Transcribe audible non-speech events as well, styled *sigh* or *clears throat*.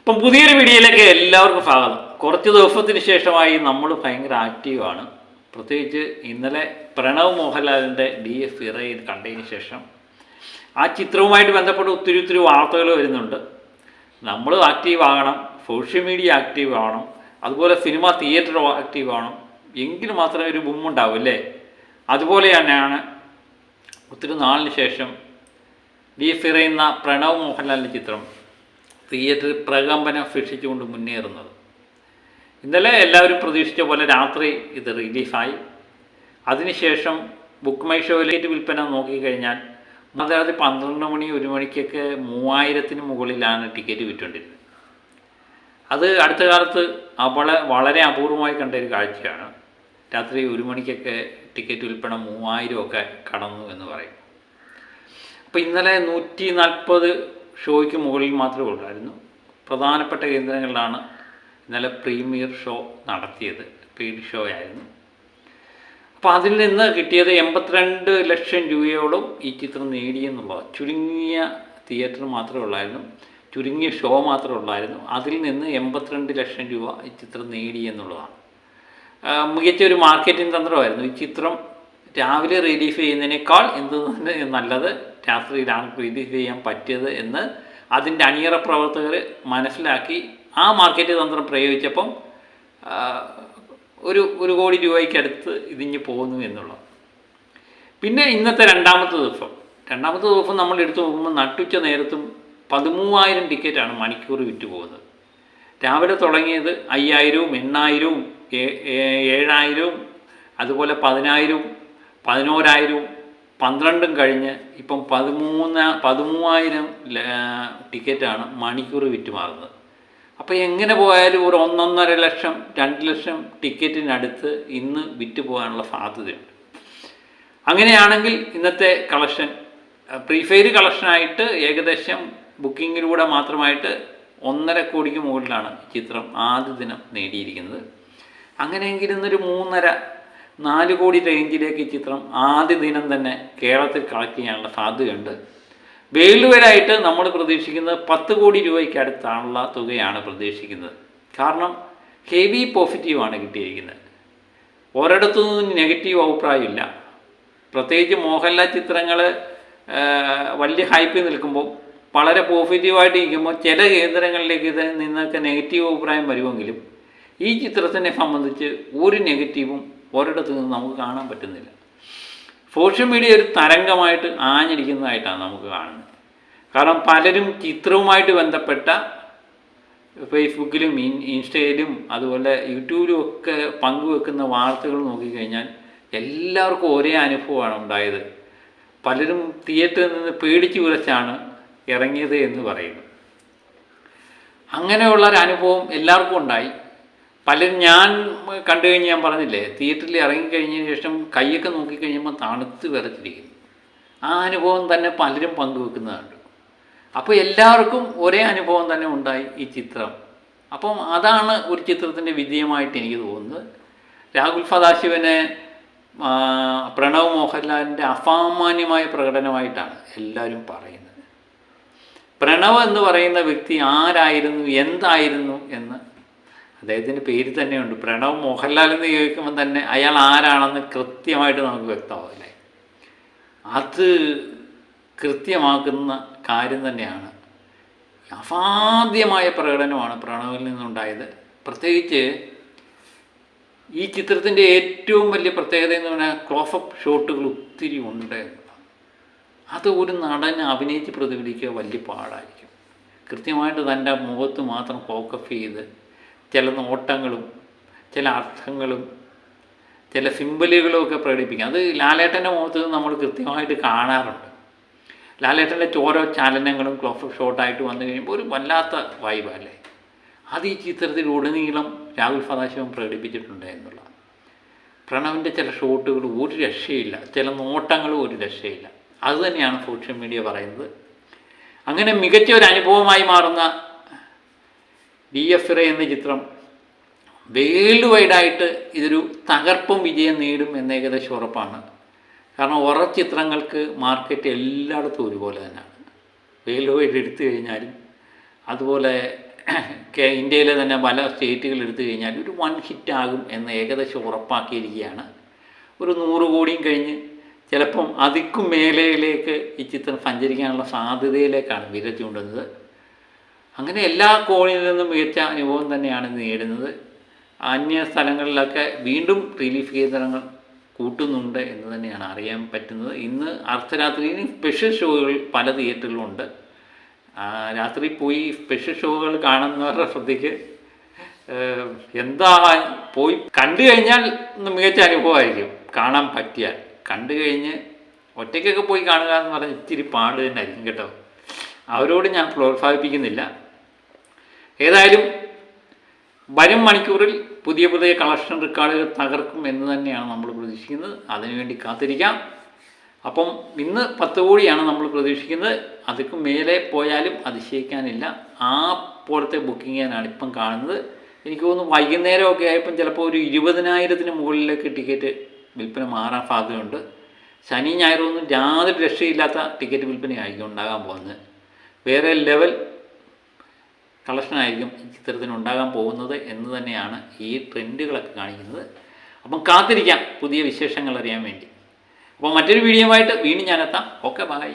അപ്പം പുതിയൊരു വീഡിയോയിലേക്ക് എല്ലാവർക്കും സ്വാഗതം. കുറച്ച് ദിവസത്തിന് ശേഷമായി നമ്മൾ ഭയങ്കര ആക്റ്റീവാണ് പ്രത്യേകിച്ച് ഇന്നലെ പ്രണവ് മോഹൻലാലിന്റെ ഡി എഫ് ഇറയിൽ കണ്ടതിന് ശേഷം ആ ചിത്രവുമായിട്ട് ബന്ധപ്പെട്ട് ഒത്തിരി ഒത്തിരി വാർത്തകൾ വരുന്നുണ്ട്. നമ്മൾ ആക്റ്റീവ് ആകണം സോഷ്യൽ മീഡിയ ആക്റ്റീവ് ആവണം അതുപോലെ സിനിമ തിയേറ്റർ ആക്റ്റീവ് ആവണം. എങ്കിൽ മാത്രമേ ഒരു ബുമ്മുണ്ടാവും അല്ലേ? അതുപോലെ തന്നെയാണ് ഒത്തിരി നാളിന് ശേഷം ഡി എഫ് ഇറയുന്ന പ്രണവ് മോഹൻലാലിന്റെ ചിത്രം. തിയേറ്ററിൽ പ്രകമ്പനം സൃഷ്ടിച്ചുകൊണ്ട് മുന്നേറുന്നത്. ഇന്നലെ എല്ലാവരും പ്രതീക്ഷിച്ച പോലെ രാത്രി ഇത് റിലീസായി. അതിനുശേഷം ബുക്ക് മൈ ഷോയിലേക്ക് വിൽപ്പന നോക്കിക്കഴിഞ്ഞാൽ അതായത് പന്ത്രണ്ട് മണി ഒരു മണിക്കൊക്കെ മൂവായിരത്തിന് മുകളിലാണ് ടിക്കറ്റ് വിറ്റുകൊണ്ടിരുന്നത്. അത് അടുത്ത കാലത്ത് അവളെ വളരെ അപൂർവമായി കണ്ട ഒരു കാഴ്ചയാണ്. രാത്രി ഒരു മണിക്കൊക്കെ ടിക്കറ്റ് വിൽപ്പന മൂവായിരമൊക്കെ കടന്നു എന്ന് പറയും. അപ്പോൾ ഇന്നലെ നൂറ്റി നാൽപ്പത് ഷോയ്ക്ക് മുകളിൽ മാത്രമേ ഉള്ളായിരുന്നു. പ്രധാനപ്പെട്ട കേന്ദ്രങ്ങളിലാണ് ഇന്നലെ പ്രീമിയർ ഷോ നടത്തിയത്. പെയ്ഡ് ഷോ ആയിരുന്നു. അപ്പോൾ അതിൽ നിന്ന് കിട്ടിയത് എൺപത്തിരണ്ട് ലക്ഷം രൂപയോളം ഈ ചിത്രം നേടിയെന്നുള്ളത് ചുരുങ്ങിയ തിയേറ്റർ മാത്രമേ ഉള്ളായിരുന്നു. ചുരുങ്ങിയ ഷോ മാത്രമേ ഉള്ളായിരുന്നു. അതിൽ നിന്ന് എൺപത്തിരണ്ട് ലക്ഷം രൂപ ഈ ചിത്രം നേടിയെന്നുള്ളതാണ് മികച്ച ഒരു മാർക്കറ്റിംഗ് തന്ത്രമായിരുന്നു. ഈ ചിത്രം രാവിലെ റിലീഫ് ചെയ്യുന്നതിനേക്കാൾ എന്ത് നല്ലത് രാത്രിയിലാണ് പ്രീതി ചെയ്യാൻ പറ്റിയത് എന്ന് അതിന്റെ അണിയറ പ്രവർത്തകർ മനസ്സിലാക്കി ആ മാർക്കറ്റ് തന്ത്രം പ്രയോഗിച്ചപ്പം ഒരു ഒരു കോടി രൂപയ്ക്കടുത്ത് ഇതിഞ്ഞ് പോകുന്നു എന്നുള്ളത്. പിന്നെ ഇന്നത്തെ രണ്ടാമത്തെ ദിവസം. രണ്ടാമത്തെ ദിവസം നമ്മൾ എടുത്തു നോക്കുമ്പോൾ നട്ടുച്ച നേരത്തും പതിമൂവായിരം ടിക്കറ്റാണ് മണിക്കൂർ വിറ്റ് പോകുന്നത്. രാവിലെ തുടങ്ങിയത് അയ്യായിരവും എണ്ണായിരവും ഏഴായിരവും അതുപോലെ പതിനായിരവും പതിനോരായിരവും പന്ത്രണ്ടും കഴിഞ്ഞ് ഇപ്പം പതിമൂന്ന് പതിമൂവായിരം ടിക്കറ്റാണ് മണിക്കൂർ വിറ്റുമാറുന്നത് അപ്പോൾ എങ്ങനെ പോയാലും ഒരു ഒന്നൊന്നര ലക്ഷം രണ്ട് ലക്ഷം ടിക്കറ്റിനടുത്ത് ഇന്ന് വിറ്റ് പോകാനുള്ള സാധ്യതയുണ്ട്. അങ്ങനെയാണെങ്കിൽ ഇന്നത്തെ കളക്ഷൻ പ്രീഫെയർ കളക്ഷനായിട്ട് ഏകദേശം ബുക്കിങ്ങിലൂടെ മാത്രമായിട്ട് ഒന്നര കോടിക്ക് മുകളിലാണ് ചിത്രം ആദ്യ ദിനം നേടിയിരിക്കുന്നത്. അങ്ങനെയെങ്കിൽ ഇന്നൊരു മൂന്നര നാല് കോടി റേഞ്ചിലേക്ക് ഈ ചിത്രം ആദ്യ ദിനം തന്നെ കേരളത്തിൽ കളക്ട് ചെയ്യാനുള്ള സാധ്യതയുണ്ട്. വേൾഡ് നമ്മൾ പ്രതീക്ഷിക്കുന്നത് പത്ത് കോടി രൂപയ്ക്ക് അടുത്താണുള്ള തുകയാണ് പ്രതീക്ഷിക്കുന്നത്. കാരണം ഹെവി പോസിറ്റീവാണ് കിട്ടിയിരിക്കുന്നത്. ഒരിടത്തു നിന്നും നെഗറ്റീവ് അഭിപ്രായമില്ല പ്രത്യേകിച്ച് മോഹൻലാൽ ചിത്രങ്ങൾ വലിയ ഹൈപ്പിൽ നിൽക്കുമ്പോൾ വളരെ പോസിറ്റീവായിട്ട് ഇരിക്കുമ്പോൾ ചില കേന്ദ്രങ്ങളിലേക്ക് ഇത് നിന്നൊക്കെ നെഗറ്റീവ് അഭിപ്രായം വരുമെങ്കിലും ഈ ചിത്രത്തിനെ സംബന്ധിച്ച് ഒരു നെഗറ്റീവും ഒരിടത്തു നിന്ന് നമുക്ക് കാണാൻ പറ്റുന്നില്ല. സോഷ്യൽ മീഡിയ ഒരു തരംഗമായിട്ട് ആഞ്ഞിരിക്കുന്നതായിട്ടാണ് നമുക്ക് കാണുന്നത്. കാരണം പലരും ചിത്രവുമായിട്ട് ബന്ധപ്പെട്ട ഫേസ്ബുക്കിലും ഇൻ ഇൻസ്റ്റയിലും അതുപോലെ യൂട്യൂബിലും ഒക്കെ പങ്കുവെക്കുന്ന വാർത്തകൾ നോക്കിക്കഴിഞ്ഞാൽ എല്ലാവർക്കും ഒരേ അനുഭവമാണ് ഉണ്ടായത്. പലരും തിയേറ്ററിൽ നിന്ന് പേടിച്ച് വിളിച്ചാണ് ഇറങ്ങിയത് എന്ന് പറയുന്നു. അങ്ങനെയുള്ള ഒരു അനുഭവം എല്ലാവർക്കും ഉണ്ടായി. പലരും ഞാൻ കണ്ടു കഴിഞ്ഞ് ഞാൻ പറഞ്ഞില്ലേ തിയേറ്ററിൽ ഇറങ്ങിക്കഴിഞ്ഞതിന് ശേഷം കൈയൊക്കെ നോക്കിക്കഴിഞ്ഞപ്പോൾ തണുത്ത് വിറച്ചിരിക്കുന്നു. ആ അനുഭവം തന്നെ പലരും പങ്കുവെക്കുന്നതാണ് അപ്പോൾ എല്ലാവർക്കും ഒരേ അനുഭവം തന്നെ ഉണ്ടായി ഈ ചിത്രം. അപ്പം അതാണ് ഒരു ചിത്രത്തിന്റെ വിജയമായിട്ട് എനിക്ക് തോന്നുന്നത്. രാഹുൽ സദാശിവനെ പ്രണവ് മോഹൻലാലിന്റെ അസാമാന്യമായ പ്രകടനമായിട്ടാണ് എല്ലാവരും പറയുന്നത്. പ്രണവ് എന്ന് പറയുന്ന വ്യക്തി ആരായിരുന്നു എന്തായിരുന്നു എന്ന് അദ്ദേഹത്തിന്റെ പേര് തന്നെയുണ്ട്. പ്രണവ് മോഹൻലാൽ എന്ന് ചോദിക്കുമ്പോൾ തന്നെ അയാൾ ആരാണെന്ന് കൃത്യമായിട്ട് നമുക്ക് വ്യക്തമാവില്ലേ. അത് കൃത്യമാക്കുന്ന കാര്യം തന്നെയാണ്. അസാധ്യമായ പ്രകടനമാണ് പ്രണവിൽ നിന്നുണ്ടായത്. പ്രത്യേകിച്ച് ഈ ചിത്രത്തിന്റെ ഏറ്റവും വലിയ പ്രത്യേകത എന്ന് പറഞ്ഞാൽ ക്ലോസപ്പ് ഷോട്ടുകൾ ഒത്തിരി ഉണ്ട് അത് ഒരു നടൻ അഭിനയിച്ച് പ്രതിഫലിക്കുക വലിയ പാടായിരിക്കും. കൃത്യമായിട്ട് തന്റെ മുഖത്ത് മാത്രം ഫോക്കസ് ചെയ്ത് ചില നോട്ടങ്ങളും ചില അർത്ഥങ്ങളും ചില സിമ്പലുകളും ഒക്കെ പ്രകടിപ്പിക്കും. അത് ലാലേട്ടന്റെ മുഖത്ത് നമ്മൾ കൃത്യമായിട്ട് കാണാറുണ്ട്. ലാലേട്ടന്റെ ഓരോ ചലനങ്ങളും ക്ലോസ് ഷോട്ടായിട്ട് വന്നു കഴിയുമ്പോൾ ഒരു വല്ലാത്ത വൈബല്ലേ അത് ഈ ചിത്രത്തിൽ ഉടനീളം രാഹുൽ സദാശിവം പ്രകടിപ്പിച്ചിട്ടുണ്ട് എന്നുള്ള പ്രണവിന്റെ ചില ഷോട്ടുകൾ ഒരു രക്ഷയില്ല ചില നോട്ടങ്ങളും ഒരു രക്ഷയില്ല. അതുതന്നെയാണ് സോഷ്യൽ മീഡിയ പറയുന്നത്. അങ്ങനെ മികച്ച ഒരു അനുഭവമായി മാറുന്ന ഡി എഫ് ഇറ എന്ന ചിത്രം വേൾഡ് വൈഡായിട്ട് ഇതൊരു തകർപ്പും വിജയം നേടും എന്ന ഏകദേശം ഉറപ്പാണ്. കാരണം ഉറ ചിത്രങ്ങൾക്ക് മാർക്കറ്റ് എല്ലായിടത്തും ഒരുപോലെ തന്നെയാണ്. വേൾഡ് വൈഡ് എടുത്തു കഴിഞ്ഞാലും അതുപോലെ *clears throat* ഇന്ത്യയിലെ തന്നെ പല സ്റ്റേറ്റുകൾ എടുത്തു കഴിഞ്ഞാൽ ഒരു വൺ ഹിറ്റ് ആകും എന്ന് ഏകദേശം ഉറപ്പാക്കിയിരിക്കുകയാണ്. ഒരു നൂറ് കോടിയും കഴിഞ്ഞ് ചിലപ്പം അതിക്കും മേലയിലേക്ക് ഈ ചിത്രം സഞ്ചരിക്കാനുള്ള സാധ്യതയിലേക്കാണ് വിരൽ ചൂണ്ടുന്നത്. അങ്ങനെ എല്ലാ കോണിൽ നിന്നും മികച്ച അനുഭവം തന്നെയാണ് നേടുന്നത്. അന്യ സ്ഥലങ്ങളിലൊക്കെ വീണ്ടും റിലീഫ് കേന്ദ്രങ്ങൾ കൂട്ടുന്നുണ്ട് എന്ന് തന്നെയാണ് അറിയാൻ പറ്റുന്നത്. ഇന്ന് അർദ്ധരാത്രിയിൽ സ്പെഷ്യൽ ഷോകൾ പല തിയേറ്ററിലുമുണ്ട് രാത്രി പോയി സ്പെഷ്യൽ ഷോകൾ കാണുന്നവരുടെ ശ്രദ്ധയ്ക്ക് എന്താ പോയി കണ്ടു കഴിഞ്ഞാൽ മികച്ച അനുഭവമായിരിക്കും. കാണാൻ പറ്റിയാൽ. കണ്ടു കഴിഞ്ഞ് ഒറ്റയ്ക്കൊക്കെ പോയി കാണുക എന്ന് പറഞ്ഞാൽ ഇത്തിരി പാട് തന്നെ ആയിരിക്കും കേട്ടോ. അവരോട് ഞാൻ പ്രോത്സാഹിപ്പിക്കുന്നില്ല. ഏതായാലും വരും മണിക്കൂറിൽ പുതിയ പുതിയ കളക്ഷൻ റെക്കോർഡുകൾ തകർക്കും എന്ന് തന്നെയാണ് നമ്മൾ പ്രതീക്ഷിക്കുന്നത്. അതിനുവേണ്ടി കാത്തിരിക്കാം. അപ്പം ഇന്ന് പത്ത് കോടിയാണ് നമ്മൾ പ്രതീക്ഷിക്കുന്നത്. അതിക്ക് മേലെ പോയാലും അതിശയിക്കാനില്ല. ആ പോലത്തെ ബുക്കിങ്ങാണ് ഇപ്പം കാണുന്നത്. എനിക്ക് തോന്നുന്നു വൈകുന്നേരമൊക്കെ ആയപ്പം ചിലപ്പോൾ ഒരു ഇരുപതിനായിരത്തിന് മുകളിലേക്ക് ടിക്കറ്റ് വിൽപ്പന മാറാൻ സാധ്യതയുണ്ട്. ശനി ഞായറൊന്നും യാതൊരു രക്ഷയില്ലാത്ത ടിക്കറ്റ് വിൽപ്പനയായിരിക്കും ഉണ്ടാകാൻ പോകുന്നത്. വേറെ ലെവൽ കളക്ഷനായിരിക്കും ഈ ചിത്രത്തിന് ഉണ്ടാകാൻ പോകുന്നത് എന്ന് തന്നെയാണ് ഈ ട്രെൻഡുകളൊക്കെ കാണിക്കുന്നത്. അപ്പം കാത്തിരിക്കാം പുതിയ വിശേഷങ്ങൾ അറിയാൻ വേണ്ടി. അപ്പോൾ മറ്റൊരു വീഡിയോ ആയിട്ട് വീണ്ടും ഞാനെത്താം ഓക്കെ ബൈ